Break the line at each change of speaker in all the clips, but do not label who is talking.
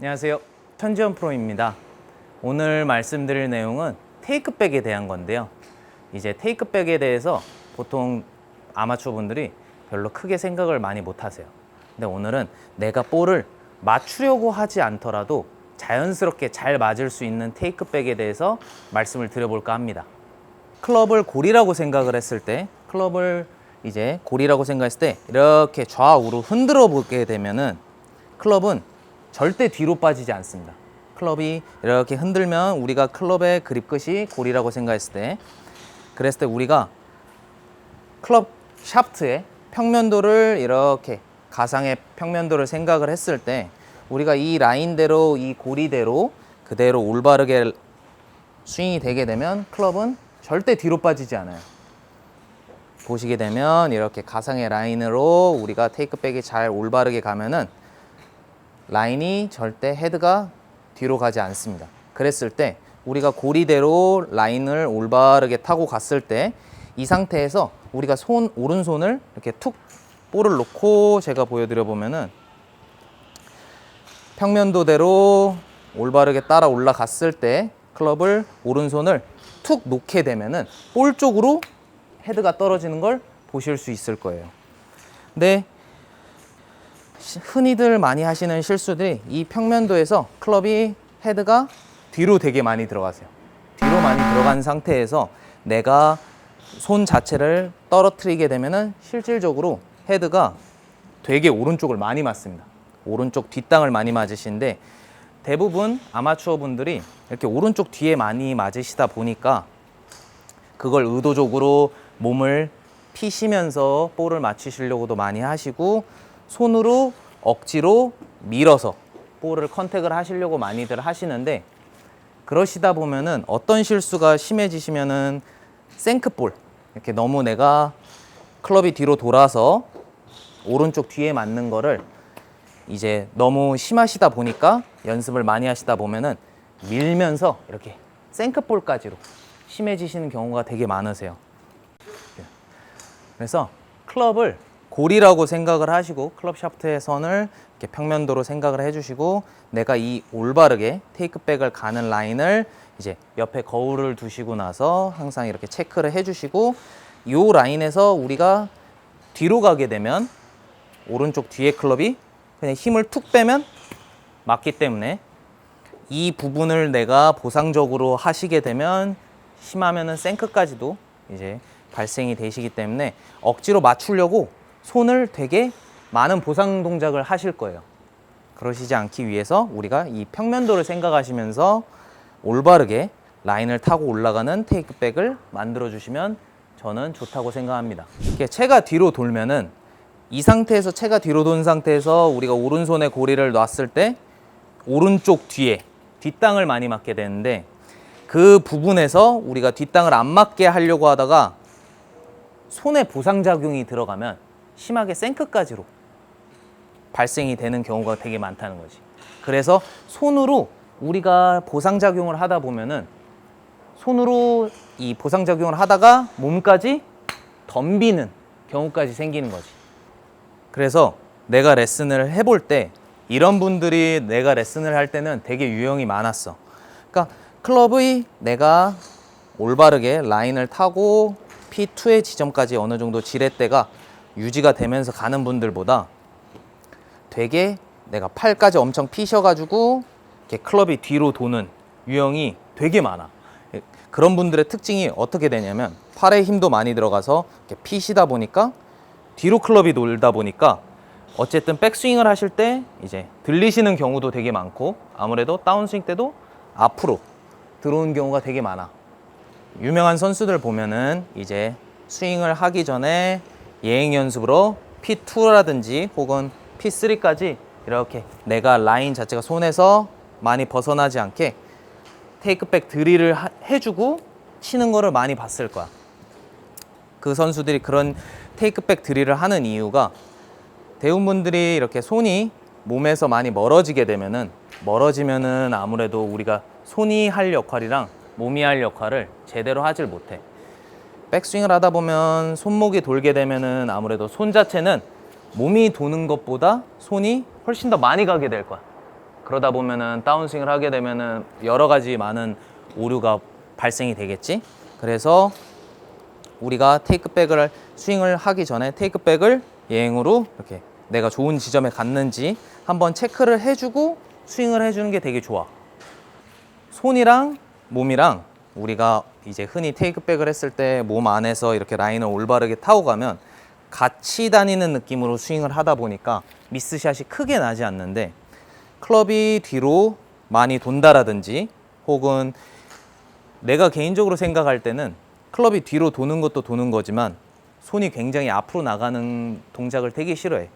안녕하세요. 천지현 프로입니다. 오늘 말씀드릴 내용은 테이크백에 대한 건데요. 이제 테이크백에 대해서 보통 아마추어 분들이 별로 크게 생각을 많이 못 하세요. 근데 오늘은 내가 볼을 맞추려고 하지 않더라도 자연스럽게 잘 맞을 수 있는 테이크백에 대해서 말씀을 드려볼까 합니다. 클럽을 골이라고 생각을 했을 때 클럽을 이제 골이라고 생각했을 때 이렇게 좌우로 흔들어 보게 되면은 클럽은 절대 뒤로 빠지지 않습니다. 클럽이 이렇게 흔들면 우리가 클럽의 그립 끝이 골이라고 생각했을 때 그랬을 때 우리가 클럽 샤프트의 평면도를 이렇게 가상의 평면도를 생각을 했을 때 우리가 이 라인대로 이 고리대로 그대로 올바르게 스윙이 되게 되면 클럽은 절대 뒤로 빠지지 않아요. 보시게 되면 이렇게 가상의 라인으로 우리가 테이크백이 잘 올바르게 가면은 라인이 절대 헤드가 뒤로 가지 않습니다. 그랬을 때 우리가 고리대로 라인을 올바르게 타고 갔을 때 이 상태에서 우리가 손 오른손을 이렇게 툭 볼을 놓고 제가 보여드려 보면은 평면도대로 올바르게 따라 올라갔을 때 클럽을 오른손을 툭 놓게 되면은 볼 쪽으로 헤드가 떨어지는 걸 보실 수 있을 거예요. 근데 시- 흔히들 많이 하시는 실수들이 이 평면도에서 클럽이 헤드가 뒤로 되게 많이 들어가세요. 뒤로 많이 들어간 상태에서 내가 손 자체를 떨어뜨리게 되면은 실질적으로 헤드가 되게 오른쪽을 많이 맞습니다. 오른쪽 뒷땅을 많이 맞으시는데 대부분 아마추어 분들이 이렇게 오른쪽 뒤에 많이 맞으시다 보니까 그걸 의도적으로 몸을 피시면서 볼을 맞추시려고도 많이 하시고 손으로 억지로 밀어서 볼을 컨택을 하시려고 많이들 하시는데 그러시다 보면은 어떤 실수가 심해지시면은 생크볼 이렇게 너무 내가 클럽이 뒤로 돌아서 오른쪽 뒤에 맞는 거를 이제 너무 심하시다 보니까 연습을 많이 하시다 보면은 밀면서 이렇게 생크볼까지로 심해지시는 경우가 되게 많으세요. 그래서 클럽을 골이라고 생각을 하시고 클럽 샤프트의 선을 이렇게 평면도로 생각을 해주시고 내가 이 올바르게 테이크백을 가는 라인을 이제 옆에 거울을 두시고 나서 항상 이렇게 체크를 해주시고 이 라인에서 우리가 뒤로 가게 되면 오른쪽 뒤에 클럽이 그냥 힘을 툭 빼면 맞기 때문에 이 부분을 내가 보상적으로 하시게 되면 심하면은 생크까지도 이제 발생이 되시기 때문에 억지로 맞추려고 손을 되게 많은 보상 동작을 하실 거예요. 그러시지 않기 위해서 우리가 이 평면도를 생각하시면서 올바르게 라인을 타고 올라가는 테이크백을 만들어 주시면 저는 좋다고 생각합니다. 이렇게 채가 뒤로 돌면은 이 상태에서 채가 뒤로 돈 상태에서 우리가 오른손에 고리를 놨을 때 오른쪽 뒤에 뒷땅을 많이 맞게 되는데 그 부분에서 우리가 뒷땅을 안 맞게 하려고 하다가 손에 보상작용이 들어가면 심하게 생크까지로 발생이 되는 경우가 되게 많다는 거지. 그래서 손으로 우리가 보상작용을 하다 보면은 손으로 이 보상작용을 하다가 몸까지 덤비는 경우까지 생기는 거지. 그래서 내가 레슨을 해볼 때 이런 분들이 내가 레슨을 할 때는 되게 유형이 많았어. 그러니까 클럽의 내가 올바르게 라인을 타고 P2의 지점까지 어느 정도 지렛대가 유지가 되면서 가는 분들보다 되게 내가 팔까지 엄청 피셔가지고 이렇게 클럽이 뒤로 도는 유형이 되게 많아. 그런 분들의 특징이 어떻게 되냐면 팔에 힘도 많이 들어가서 이렇게 피시다 보니까 뒤로 클럽이 돌다 보니까 어쨌든 백스윙을 하실 때 이제 들리시는 경우도 되게 많고 아무래도 다운스윙 때도 앞으로 들어오는 경우가 되게 많아. 유명한 선수들 보면은 이제 스윙을 하기 전에 예행 연습으로 P2라든지 혹은 P3까지 이렇게 내가 라인 자체가 손에서 많이 벗어나지 않게 테이크백 드릴을 하- 해주고 치는 거를 많이 봤을 거야. 그 선수들이 그런 테이크백 드릴을 하는 이유가 대부분들이 이렇게 손이 몸에서 많이 멀어지게 되면은 멀어지면은 아무래도 우리가 손이 할 역할이랑 몸이 할 역할을 제대로 하질 못해. 백스윙을 하다 보면 손목이 돌게 되면은 아무래도 손 자체는 몸이 도는 것보다 손이 훨씬 더 많이 가게 될 거야. 그러다 보면은 다운스윙을 하게 되면은 여러 가지 많은 오류가 발생이 되겠지. 그래서 우리가 테이크백을 스윙을 하기 전에 테이크백을 예행으로 이렇게 내가 좋은 지점에 갔는지 한번 체크를 해주고 스윙을 해주는 게 되게 좋아. 손이랑 몸이랑 우리가 이제 흔히 테이크백을 했을 때 몸 안에서 이렇게 라인을 올바르게 타고 가면 같이 다니는 느낌으로 스윙을 하다 보니까 미스샷이 크게 나지 않는데 클럽이 뒤로 많이 돈다라든지 혹은 내가 개인적으로 생각할 때는 클럽이 뒤로 도는 것도 도는 거지만 손이 굉장히 앞으로 나가는 동작을 되게 싫어해.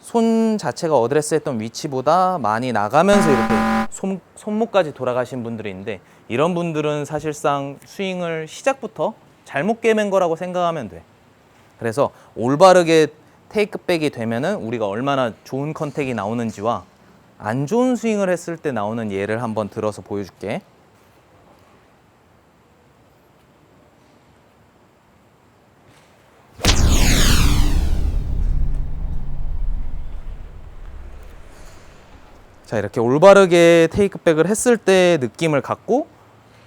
손 자체가 어드레스 했던 위치보다 많이 나가면서 이렇게 손, 손목까지 돌아가신 분들이 있는데 이런 분들은 사실상 스윙을 시작부터 잘못 깨맨 거라고 생각하면 돼. 그래서 올바르게 테이크백이 되면은 우리가 얼마나 좋은 컨택이 나오는지와 안 좋은 스윙을 했을 때 나오는 예를 한번 들어서 보여줄게. 자 이렇게 올바르게 테이크백을 했을 때 느낌을 갖고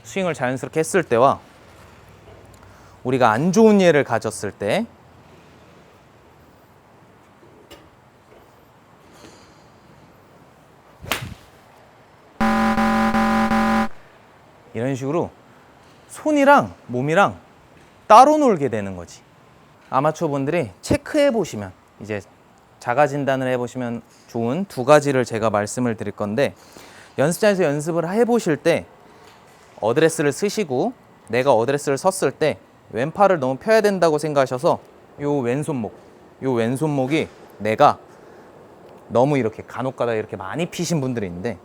스윙을 자연스럽게 했을 때와 우리가 안 좋은 예를 가졌을 때 이런 식으로 손이랑 몸이랑 따로 놀게 되는 거지. 아마추어 분들이 체크해 보시면 이제 자가 진단을 해 보시면 좋은 두 가지를 제가 말씀을 드릴 건데 연습장에서 연습을 해 보실 때 어드레스를 쓰시고 내가 어드레스를 섰을 때 왼팔을 너무 펴야 된다고 생각하셔서 요 왼손목 요 왼손목이 내가 너무 이렇게 간혹가다 이렇게 많이 피신 분들이 있는데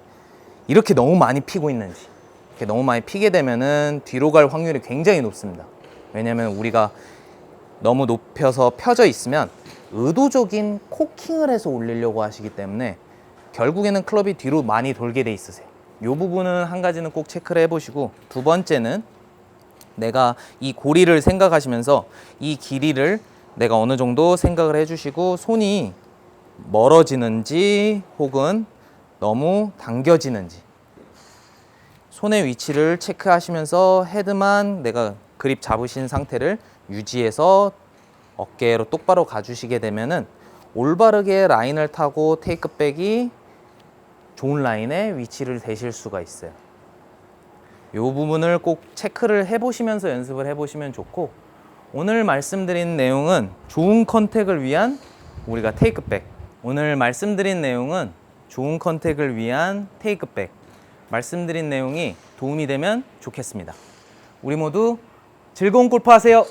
이렇게 너무 많이 피고 있는지 이렇게 너무 많이 피게 되면은 뒤로 갈 확률이 굉장히 높습니다. 왜냐면 우리가 너무 높여서 펴져 있으면 의도적인 코킹을 해서 올리려고 하시기 때문에 결국에는 클럽이 뒤로 많이 돌게 돼 있으세요. 이 부분은 한 가지는 꼭 체크를 해보시고 두 번째는 내가 이 고리를 생각하시면서 이 길이를 내가 어느 정도 생각을 해주시고 손이 멀어지는지 혹은 너무 당겨지는지 손의 위치를 체크하시면서 헤드만 내가 그립 잡으신 상태를 유지해서 어깨로 똑바로 가주시게 되면은 올바르게 라인을 타고 테이크백이 좋은 라인에 위치를 되실 수가 있어요. 이 부분을 꼭 체크를 해보시면서 연습을 해보시면 좋고 오늘 말씀드린 내용은 좋은 컨택을 위한 우리가 테이크백 오늘 말씀드린 내용은 좋은 컨택을 위한 테이크백 말씀드린 내용이 도움이 되면 좋겠습니다. 우리 모두 즐거운 골프 하세요.